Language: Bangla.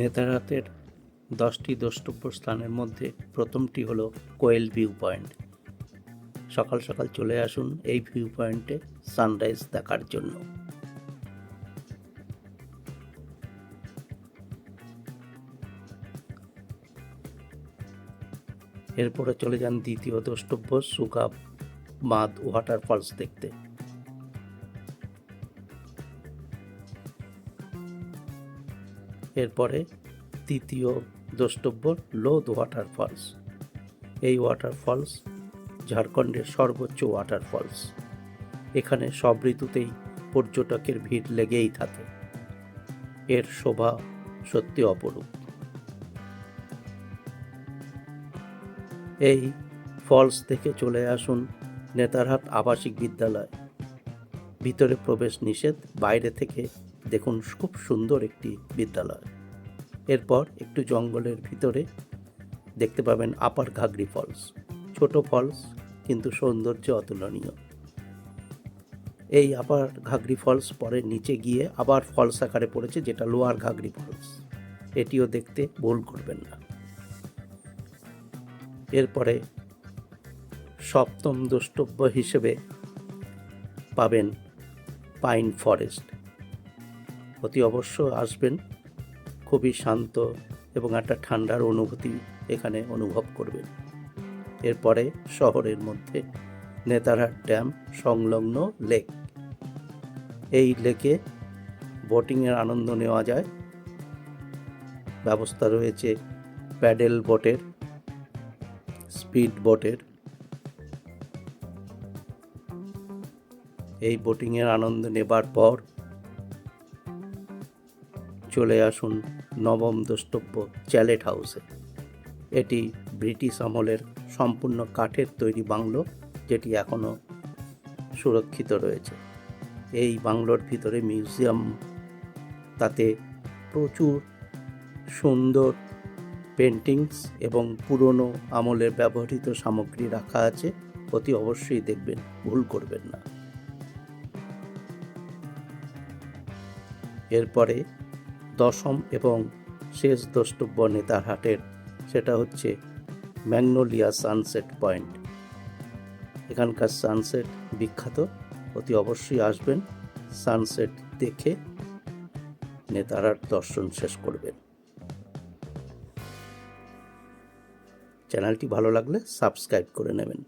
নেতারাতের দশটি দ্রষ্টব্য স্থানের মধ্যে প্রথমটি হলো কোয়েল ভিউ পয়েন্ট। সকাল সকাল চলে আসুন এই ভিউ পয়েন্টে সানরাইজ দেখার জন্য। এরপরে চলে যান দ্বিতীয় দ্রষ্টব্য সুকা বাঁধ ওয়াটারফলস দেখতে। এরপরে তৃতীয় দ্রষ্টব্য লোধ ওয়াটারফলস। এই ওয়াটারফলস ঝাড়খণ্ডের সর্বোচ্চ ওয়াটারফলস। এখানে সব ঋতুতেই পর্যটকের ভিড় লেগেই থাকে। এর শোভা সত্যি অপরূপ। এই ফলস থেকে চলে আসুন নেতারহাট আবাসিক বিদ্যালয়। ভিতরে প্রবেশ নিষেধ, বাইরে থেকে দেখুন, খুব সুন্দর একটি বিদ্যালয়। এরপর একটু জঙ্গলের ভিতরে দেখতে পাবেন আপার ঘাগরি ফলস। ছোট ফলস, কিন্তু সৌন্দর্য অতুলনীয়। এই আপার ঘাগরি ফলস পরে নিচে গিয়ে আবার ফলস আকারে পড়েছে, যেটা লোয়ার ঘাগরি ফলস। এটিও দেখতে ভুল করবেন না। এরপরে সপ্তম দ্রষ্টব্য হিসেবে পাবেন পাইন ফরেস্ট। অতি অবশ্য আসবেন। খুবই শান্ত এবং একটা ঠান্ডার অনুভূতি এখানে অনুভব করবেন। এরপরে শহরের মধ্যে নেতারহাট ড্যাম সংলগ্ন লেক। এই লেকে বোটিংয়ের আনন্দ নেওয়া যায়। ব্যবস্থা রয়েছে প্যাডেল বোটের, স্পিড বোটের। এই বোটিংয়ের আনন্দ নেবার পর চলে আসুন নবম দ্রষ্টব্য চ্যালেট হাউসে। এটি ব্রিটিশ আমলের সম্পূর্ণ কাঠের তৈরি বাংলো, যেটি এখনও সুরক্ষিত রয়েছে। এই বাংলোর ভিতরে মিউজিয়াম, তাতে প্রচুর সুন্দর পেন্টিংস এবং পুরনো আমলের ব্যবহৃত সামগ্রী রাখা আছে। অতি অবশ্যই দেখবেন, ভুল করবেন না। এরপরে দশম এবং শেষ দ্রষ্টব্য নেতারহাটের সেটা হচ্ছে ম্যাগনোলিয়া সানসেট পয়েন্ট। এখানকার সানসেট বিখ্যাত, অতি অবশ্যই আসবেন, সানসেট দেখে নেতারহাট দর্শন শেষ করবেন। চ্যানেলটি ভালো লাগলে সাবস্ক্রাইব করে নেবেন।